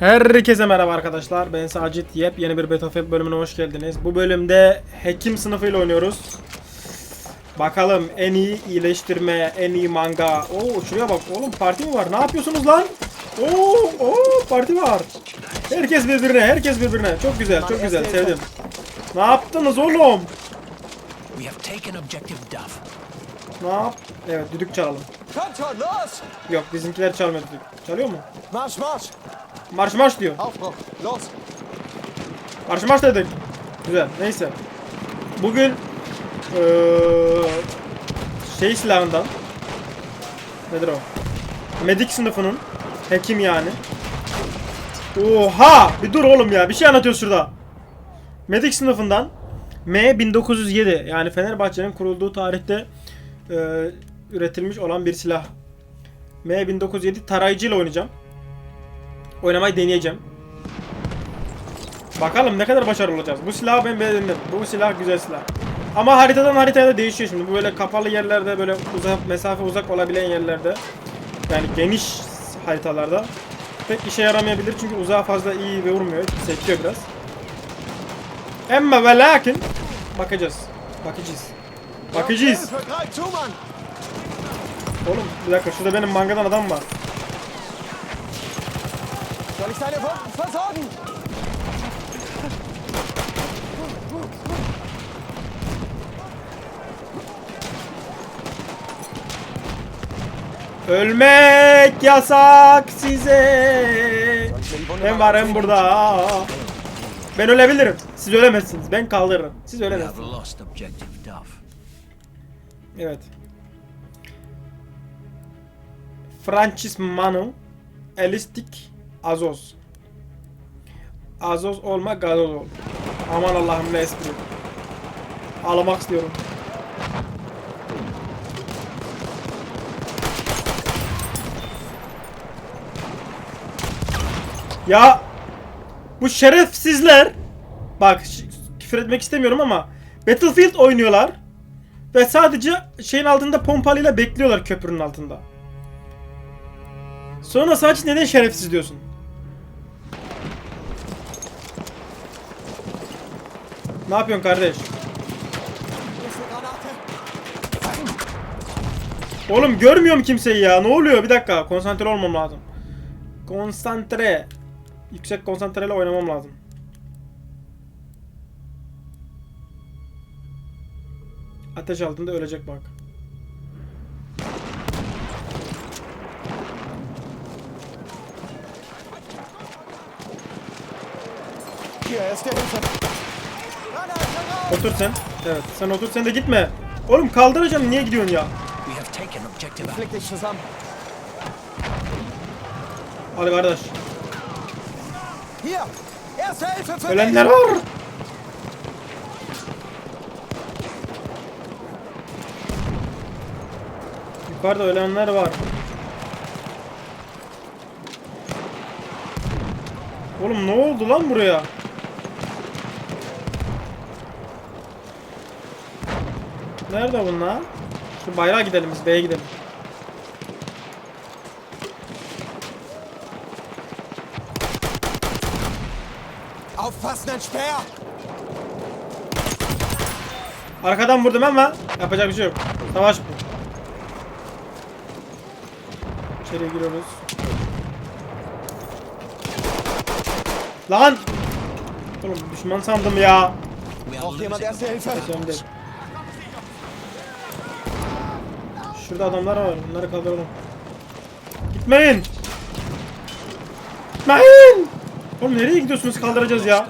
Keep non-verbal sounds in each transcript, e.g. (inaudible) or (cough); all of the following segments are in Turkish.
Herkese merhaba arkadaşlar. Ben Sacit Yep. Yeni bir Battlefield bölümüne hoş geldiniz. Bu bölümde Hekim sınıfıyla oynuyoruz. Bakalım en iyi iyileştirme, en iyi manga. Oo şuraya bak oğlum parti mi var? Ne yapıyorsunuz lan? Oo, oo parti var. Herkes birbirine, herkes birbirine. Çok güzel, çok güzel. Sevdim. Ne yaptınız oğlum? Ne yap? Evet, düdük çalalım. Kanton, los! Yok, bizimkiler çalmıyor. Çalıyor mu? Marsch, marsch! Marş marş diyor. Aufbruch, los! Marş marş dedik. Güzel. Neyse. Bugün eee şey silahından nedir o? Medik sınıfının hekim yani. Oha! Bir dur oğlum ya. Bir şey anlatıyor şurada. Medik sınıfından M 1907 yani Fenerbahçe'nin kurulduğu tarihte üretilmiş olan bir silah. M 1907 tarayıcı ile oynayacağım. Oynamayı deneyeceğim. Bakalım ne kadar başarılı olacağız. Bu silahı ben beğendim. Bu silah güzel silah. Ama haritadan haritaya da değişiyor şimdi. Bu böyle kapalı yerlerde böyle uzak mesafe uzak olabilen yerlerde yani geniş haritalarda pek işe yaramayabilir çünkü uzağa fazla iyi vurmuyor. Sekiyor biraz. Ama ve lakin bakacağız. Bakacağız. Bakacağız. Hilfe, greif zu, Mann! Oğlum bir dakika şurada benim mangadan adam var. Soll ich deine Wunden versorgen? Ölmek yasak size. Ben varım burada. Ben ölebilirim. Siz ölemezsiniz. Ben kaldırırım. Siz ölemezsiniz. Evet. Francis Manu Elistik Azos. Azos olma gazoz ol. Aman Allah'ım ne espri. Ağlamak istiyorum. Ya bu şerefsizler bak küfür etmek istemiyorum ama Battlefield oynuyorlar ve sadece şeyin altında pompalıyla bekliyorlar köprünün altında. Sonra sadece neden şerefsiz diyorsun? Ne yapıyorsun kardeş? Oğlum görmüyorum kimseyi ya. Ne oluyor? Bir dakika. Konsantre olmam lazım. Konsantre. Yüksek konsantreyle oynamam lazım. Ateş altında ölecek bak. Otur sen. Evet. Sen otur sen de gitme. Oğlum kaldıracağım. Niye gidiyorsun ya? Hadi kardeş. Ölenler var. Yukarıda ölenler var. Oğlum ne oldu lan buraya? Nerede bunlar? Şu bayrağa gidelim biz B'ye gidelim. Aufpassen, ein Speer! Arkadan vurdum ama yapacak bir şey yok. Savaş bu. İçeri giriyoruz. Lan! Oğlum düşman sandım ya. Braucht jemand Erste Hilfe? Önemli değil. Şurada adamlar var. Bunları kaldıralım. Gitmeyin! Gitmeyin! Oğlum nereye gidiyorsunuz kaldıracağız ya.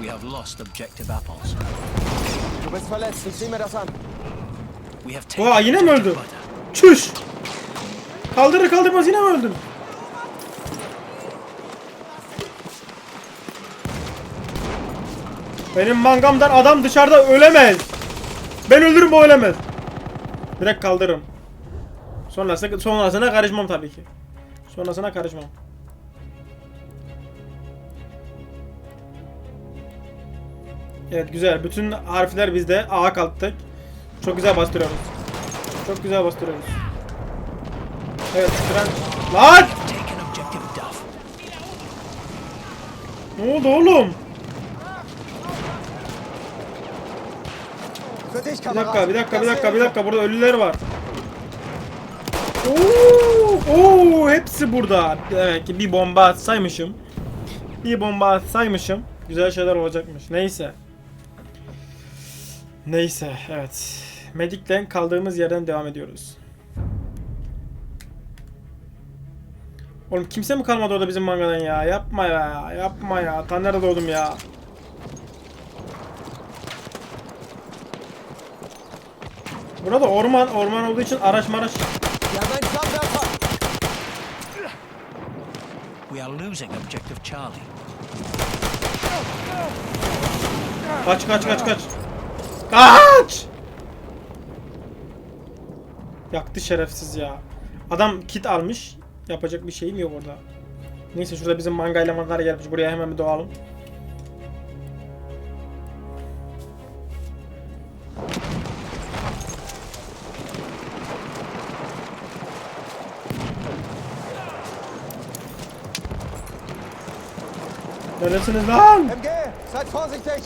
We have lost objective apples. Bist verletzt, ich sieh mir das an. We have taken Oha yine mi öldü? Çüş! Kaldırır kaldırmaz yine mi öldün? Benim mangamdan adam dışarıda ölemez. Ben öldürürüm o ölemez. Direkt kaldırırım. Sonrası, sonrasına karışmam tabii ki. Sonrasına karışmam. Evet güzel. Bütün harfler bizde. A kalktık. Çok güzel bastırıyoruz. Çok güzel bastırıyoruz. Evet tren. Lan! Ne oldu oğlum? Für dich, Bir dakika, bir dakika, bir dakika, bir dakika. Burada ölüler var. Oo, oo, hepsi burada. Demek ki bir bomba atsaymışım. Bir bomba atsaymışım. Güzel şeyler olacakmış. Neyse. Neyse, evet. Medik'ten kaldığımız yerden devam ediyoruz. Oğlum kimse mi kalmadı orada bizim mangadan ya? Yapma ya, yapma ya. Ta nerede doğdum ya? Burada orman, orman olduğu için araç maraç haben einen Flammenwerfer. We are losing objective Charlie. Kaç kaç kaç kaç. Kaç! Yaktı şerefsiz ya. Adam kit almış. Yapacak bir şeyim yok orada. Neyse şurada bizim manga elemanlar gelmiş. Buraya hemen bir doğalım. Wirfst du das an? MG, seid vorsichtig!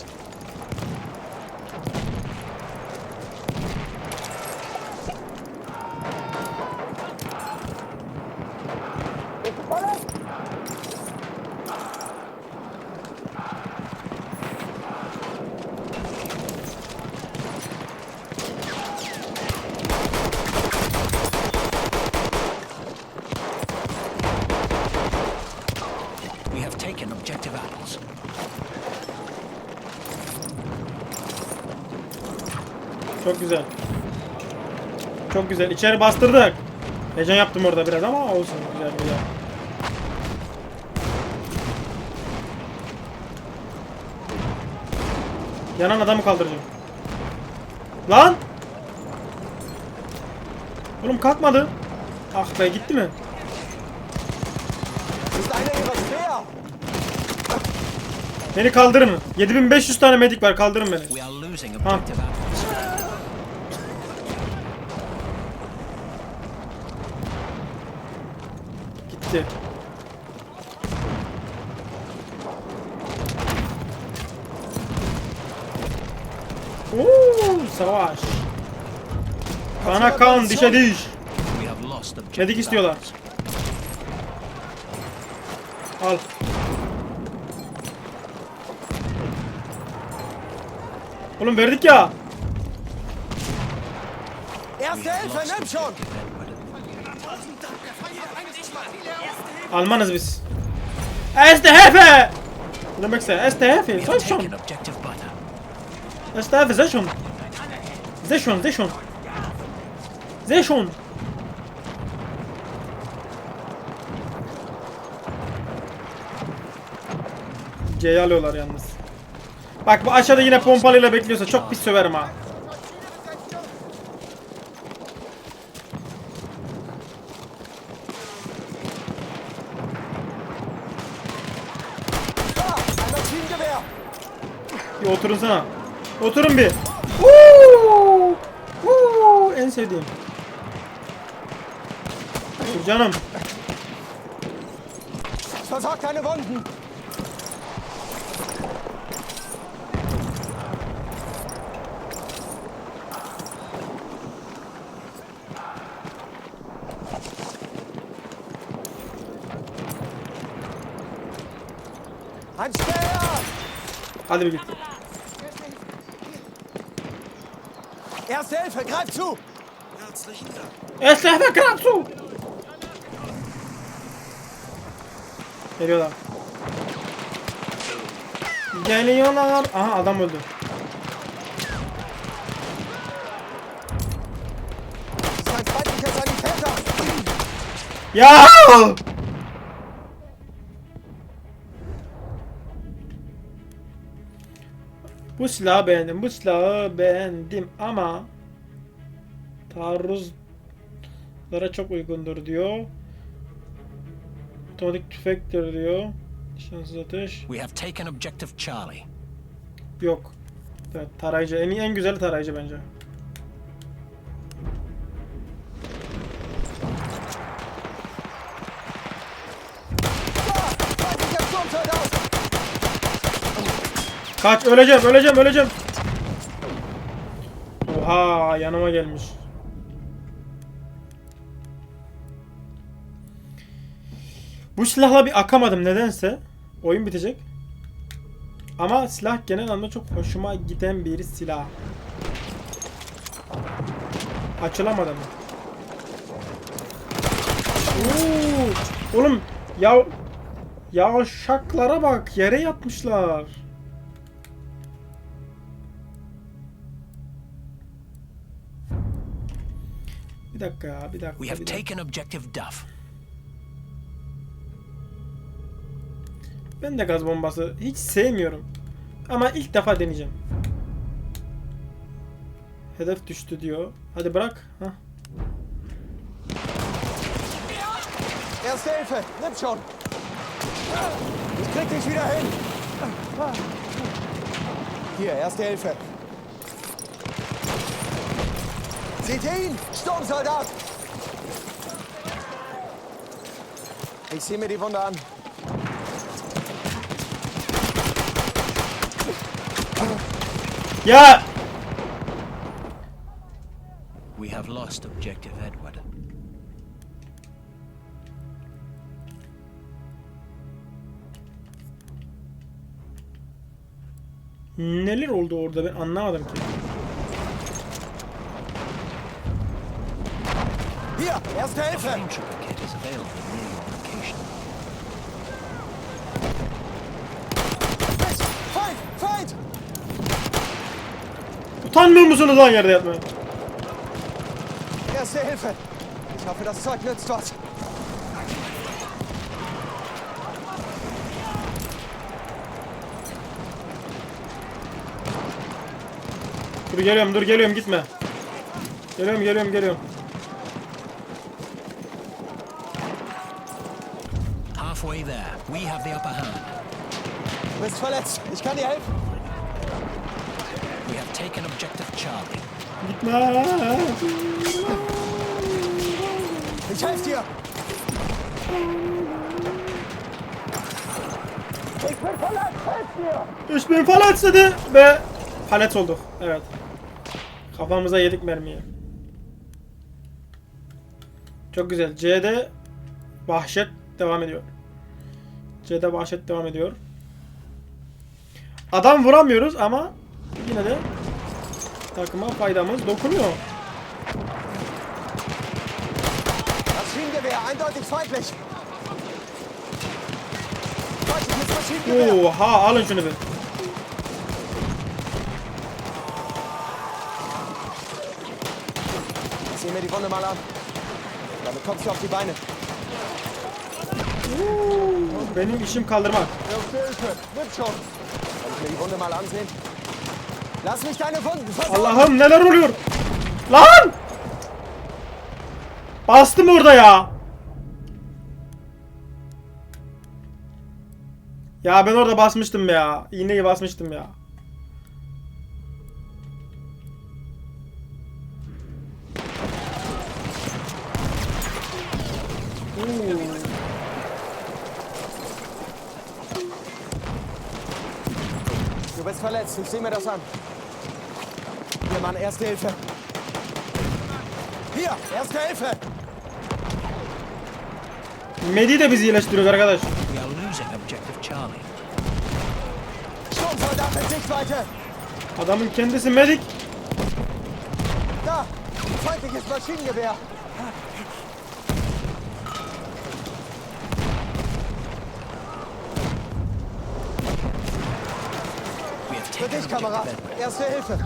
Çok güzel. Çok güzel. İçeri bastırdık. Heyecan yaptım orada biraz ama olsun. Güzel güzel. Yanan adamı kaldıracağım. Lan! Oğlum kalkmadı. Ah be gitti mi? Beni kaldırın. 7500 tane medik var kaldırın beni. We are losing objective apples. Gitti. Oo, savaş. Kana kan, dişe diş. Medik istiyorlar. Al. Oğlum verdik ya. Erste Hilfe, nimm schon. Almanız biz. STF! Ne demekse STF, We have sen schon. objective butter. STF, sehr schon. Sehr schon, sehr schon. Sehr schon. C'yi alıyorlar yalnız. Bak bu aşağıda yine pompalıyla bekliyorsa çok pis söverim ha. Da, ein Maschinengewehr. Bir oturun bir. Woo! Woo! En sevdiğim. Dur canım. Versorgt deine Wunden. Hadi bir git. Erste Hilfe, greif zu! STF Kratsu! Geliyorlar. Geliyorlar. Aha adam öldü. Ya! Bu silahı beğendim. Bu silahı beğendim ama taarruzlara çok uygundur diyor. Otomatik tüfektir diyor. Şanssız ateş. We have taken objective Charlie. Yok. Evet, tarayıcı. En, en güzeli tarayıcı bence. Kaç öleceğim öleceğim öleceğim. Oha yanıma gelmiş. Bu silahla bir akamadım nedense. Oyun bitecek. Ama silah genel anlamda çok hoşuma giden bir silah. Açılamadı mı? Oo, oğlum ya yavşaklara bak yere yatmışlar. Bir dakika ya bir dakika. We have bir dakika. taken objective Duff. Ben de gaz bombası hiç sevmiyorum. Ama ilk defa deneyeceğim. Hedef düştü diyor. Hadi bırak. Hah. Erste Hilfe, nimm schon. Ich krieg dich wieder hin. Hier, Erste Hilfe. Seht ihr ihn? Sturmsoldat! Ich sehe mir die Wunde an. Ya We have lost objective Edward. neler oldu orada ben anlamadım ki. Hier, Erste Hilfe! Utanmıyor musunuz lan yerde yatmaya? Erste Hilfe! Ich hoffe, das Zeug nützt was. Dur geliyorum dur geliyorum gitme. Geliyorum geliyorum geliyorum. Halfway there, we have the upper hand. Du bist verletzt. Ich kann dir helfen. We have taken objective Charlie. (laughs) Ich helfe dir. Ich bin verletzt. Helf mir! Ich bin verletzt dedi ve palet olduk. Evet. Kafamıza yedik mermiyi. Çok güzel. C'de vahşet devam ediyor. C'de vahşet devam ediyor. Adam vuramıyoruz ama yine de takıma faydamız dokunuyor. Oha alın şunu bir. Ich sehe mir die Wunde mal an. Damit kommst du auf die Beine. Benim işim kaldırmak. Allah'ım neler oluyor? Lan! Bastım orada ya. Ya ben orada basmıştım ya. İğneyi basmıştım ya. Du bist verletzt, ich sehe mir das an. Hier, Mann, Erste Hilfe. Hier, Erste Hilfe. Medi de bizi iyileştiriyoruz arkadaş. We are losing objective Charlie. Sturmsoldat in Sichtweite. Adamın kendisi medik. Da, feindliches Maschinengewehr. We Edward. Erste Hilfe.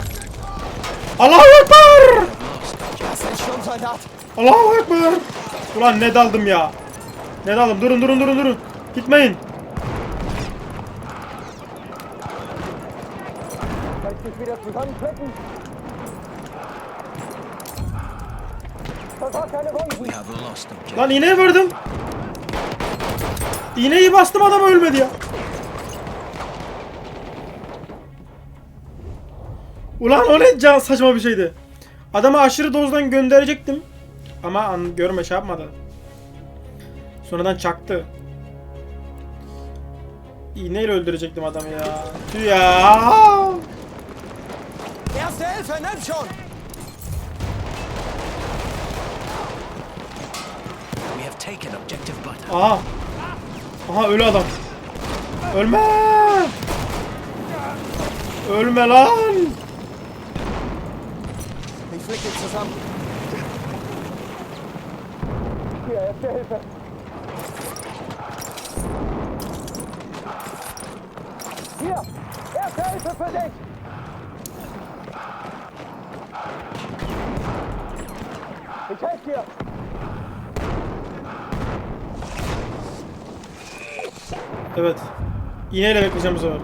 Allahu Ekber! Das ist ein Sturmsoldat. Allahu Ekber! Ulan ne daldım ya. Ne daldım? Durun durun durun durun. Gitmeyin. Lan iğneyi vurdum. İğneyi bastım adam ölmedi ya. Ulan o ne can saçma bir şeydi. Adamı aşırı dozdan gönderecektim. Ama an, görme şey yapmadı. Sonradan çaktı. iğneyle öldürecektim adamı ya. Tüh ya. Erste Hilfe, nimm schon! We have taken objective butter. Aha. Aha ölü adam. Ölme. Ölme lan. Ich flick dich zusammen. Hier, Erste Hilfe. Hier, Erste Hilfe für dich! Ich helfe dir! Evet. İğneyle bekleyeceğim bu sefer.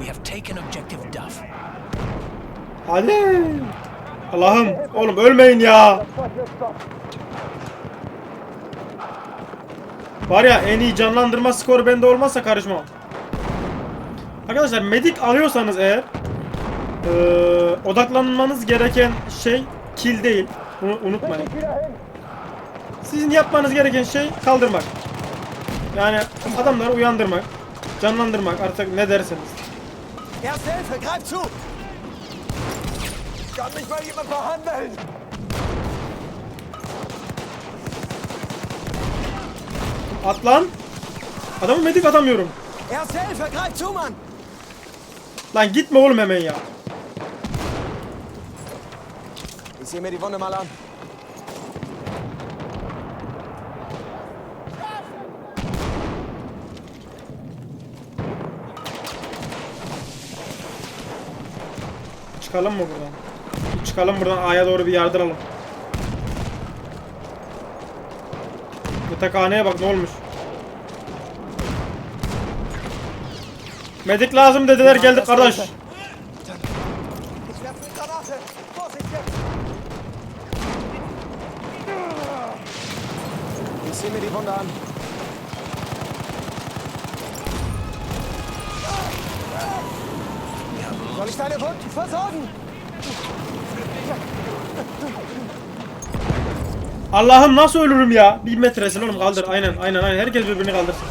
We have taken objective Duff. Hadi. Allah'ım. Oğlum ölmeyin ya. Var ya en iyi canlandırma skoru bende olmazsa karışmam. Arkadaşlar medik alıyorsanız eğer eee, odaklanmanız gereken şey kill değil. Bunu unutmayın. Sizin yapmanız gereken şey kaldırmak. Yani adamları uyandırmak, canlandırmak artık ne derseniz. Zu! Kann mich mal jemand behandeln? At lan. Adamı medik atamıyorum. Erste Hilfe, greif zu, Mann! Lan gitme oğlum hemen ya. Ich sehe mir die Wunde mal an. Çıkalım mı buradan? Çıkalım buradan A'ya doğru bir yardıralım. Yatakhaneye bak ne olmuş. Medik lazım dediler geldik kardeş. Soll ich deine Wunden versorgen? Allah'ım nasıl ölürüm ya? Bir metresin oğlum kaldır aynen aynen aynen herkes birbirini kaldırsın.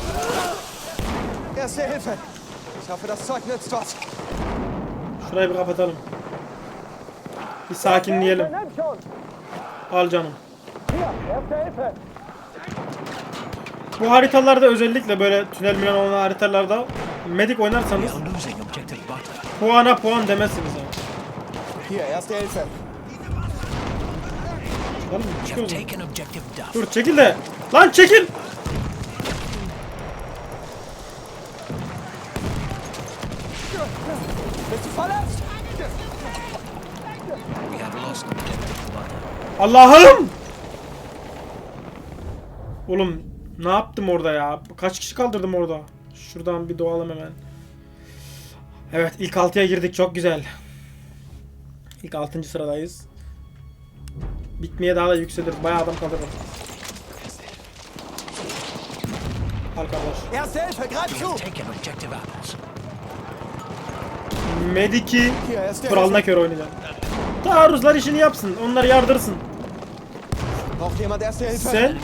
Şurayı bir kapatalım. Bir sakinleyelim. Al canım. Bu haritalarda özellikle böyle tünel milen olan haritalarda medik oynarsanız butter. puana puan demezsiniz yani. Objective Duff. Dur çekil de. Lan çekil. Allah'ım. Oğlum ne yaptım orada ya? Kaç kişi kaldırdım orada? Şuradan bir doğalım hemen. Evet ilk 6'ya girdik çok güzel. İlk 6. sıradayız. Bitmeye daha da yükselir. Bayağı adam objective apples. Mediki Hilfe! göre oynayacağım. Taarruzlar işini yapsın. Onları yardırsın. Sen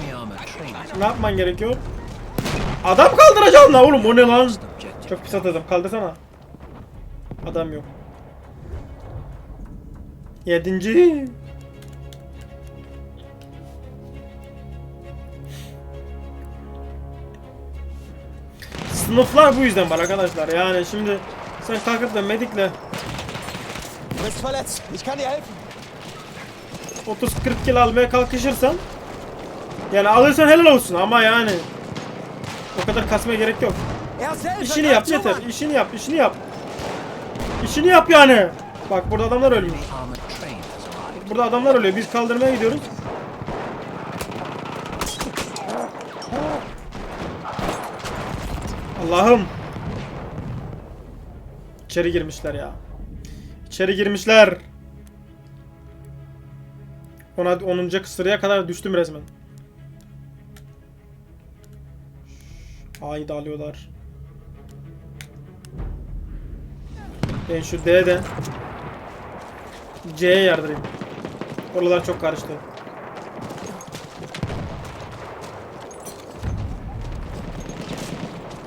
ne yapman gerekiyor? Adam kaldıracaksın la oğlum o ne lan? Çok pis atladım. Kaldırsana. Adam yok. Yedinci. Sınıflar bu yüzden var arkadaşlar. Yani şimdi sen kalkıp da medikle Du bist verletzt. Ich kann dir helfen. 30-40 kilo almaya kalkışırsan yani alırsan helal olsun ama yani o kadar kasmaya gerek yok. İşini yap yeter. İşini yap, işini yap. İşini yap yani. Bak burada adamlar arrived. Burada adamlar ölüyor. Biz kaldırmaya gidiyoruz. Allah'ım. İçeri girmişler ya. İçeri girmişler. Ona 10. sıraya kadar düştüm resmen. A'yı da alıyorlar. Ben şu D'den C'ye yardırayım. Oralar çok karıştı.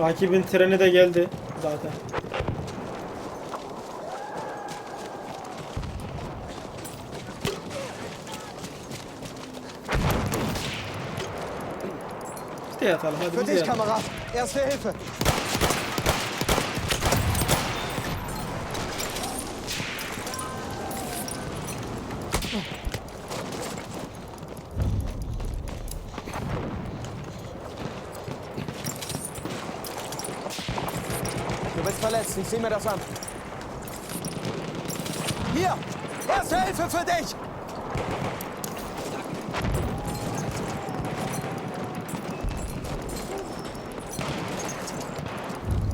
Rakibin treni de geldi zaten. Biz de yatalım hadi Für biz de dich, yatalım. Kamerad. Erste Hilfe. Du ich sehe mir das an. Hier! Erste Hilfe für dich!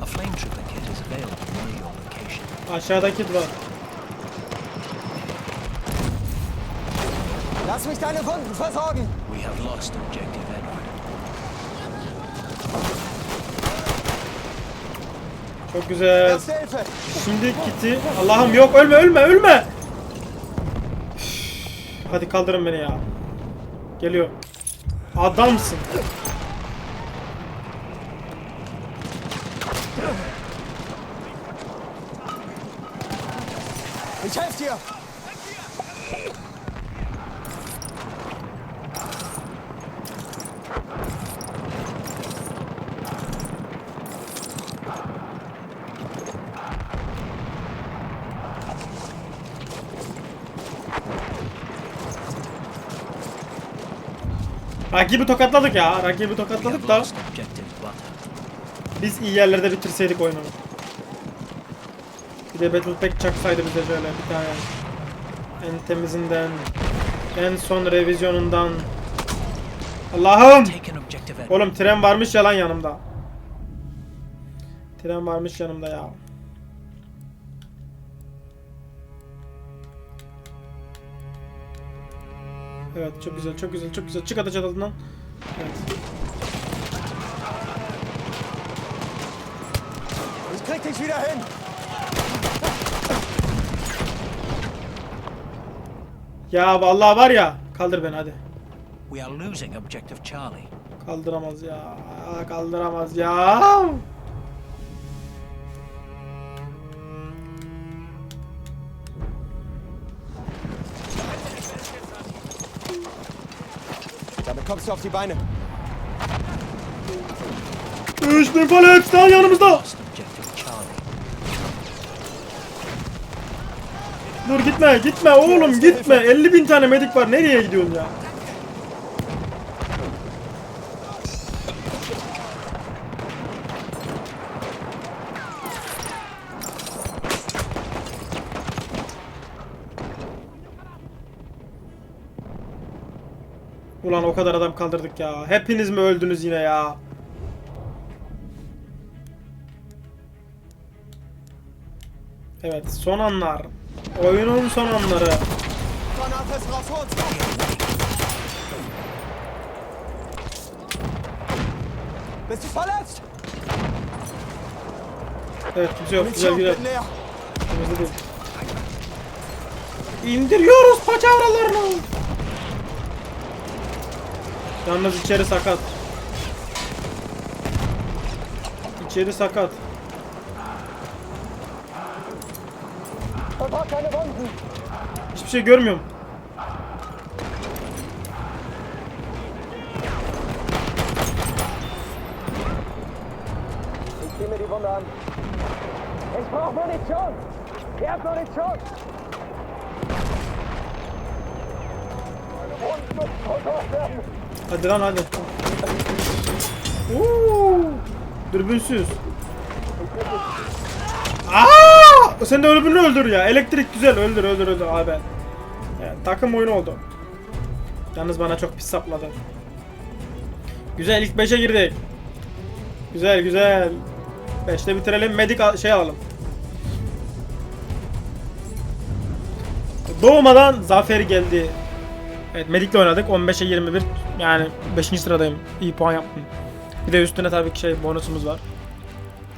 A flame trooper kit is available near your location. Aşağıdaki var. Lass mich deine Wunden versorgen! We have lost objective Edward. Çok güzel. Şimdi kiti. Allah'ım yok ölme ölme ölme. Üf, Hadi kaldırın beni ya. Geliyor. Adamsın. Ich helfe dir! Rakibi tokatladık ya. Rakibi tokatladık da biz iyi yerlerde bitirseydik oyunu. Bir de Battle Pack çaksaydı bize şöyle bir tane. En temizinden. En son revizyonundan. Allah'ım! Oğlum tren varmış ya lan yanımda. Tren varmış yanımda ya. Evet çok güzel çok güzel çok güzel. Çık ateş adından. Evet. Ich krieg dich wieder hin! Ya vallahi var ya. Kaldır beni hadi. We are losing objective Charlie. Kaldıramaz ya. Kaldıramaz ya. Kommst du auf die Beine. Üç bin palet daha yanımızda. Dur gitme gitme oğlum gitme. 50 bin tane medik var. Nereye gidiyorsun ya? O kadar adam kaldırdık ya. Hepiniz mi öldünüz yine ya? Evet son anlar. Oyunun son anları. Evet kimse yok. Güzel güzel. İndiriyoruz paçavralarını. Yalnız içeri sakat. İçeri sakat. Hiçbir şey görmüyorum. Ich zieh mir die Wunde an. Ich brauch Munition! Erst Munition! Meine Wunden müssen versorgt werden! Hadi lan hadi. Oo! Dürbünsüz. Aa! Sen de ölümünü öldür ya. Elektrik güzel. Öldür öldür öldür abi. Evet, takım oyunu oldu. Yalnız bana çok pis sapladı. Güzel ilk 5'e girdik. Güzel güzel. 5'te bitirelim. Medik şey alalım. Doğmadan zafer geldi. Evet Medik'le oynadık. 15'e 21. Yani 5. sıradayım. İyi puan yaptım. Bir de üstüne tabii ki şey bonusumuz var.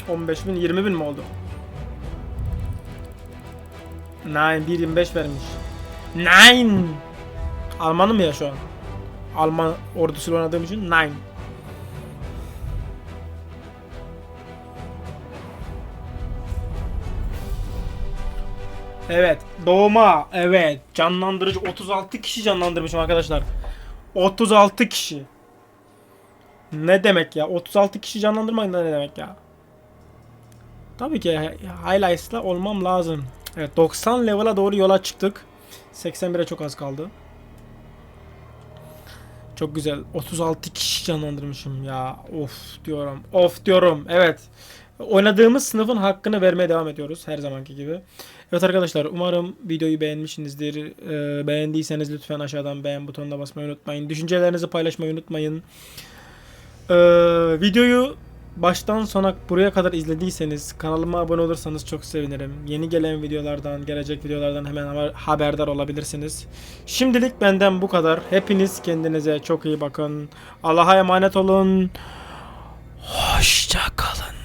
15 bin 20 bin mi oldu? Nine, Nein 1.25 vermiş. Nein! Almanım ya şu an. Alman ordusuyla oynadığım için nein. Evet. Doğma. Evet. Canlandırıcı. 36 kişi canlandırmışım arkadaşlar. 36 kişi. Ne demek ya? 36 kişi canlandırmak ne demek ya? Tabii ki highlights'la olmam lazım. Evet 90 level'a doğru yola çıktık. 81'e çok az kaldı. Çok güzel. 36 kişi canlandırmışım ya. Of diyorum. Of diyorum. Evet. Oynadığımız sınıfın hakkını vermeye devam ediyoruz her zamanki gibi. Evet arkadaşlar umarım videoyu beğenmişsinizdir. Ee, beğendiyseniz lütfen aşağıdan beğen butonuna basmayı unutmayın. Düşüncelerinizi paylaşmayı unutmayın. Ee, videoyu baştan sona buraya kadar izlediyseniz kanalıma abone olursanız çok sevinirim. Yeni gelen videolardan, gelecek videolardan hemen haber- haberdar olabilirsiniz. Şimdilik benden bu kadar. Hepiniz kendinize çok iyi bakın. Allah'a emanet olun. Hoşça kalın.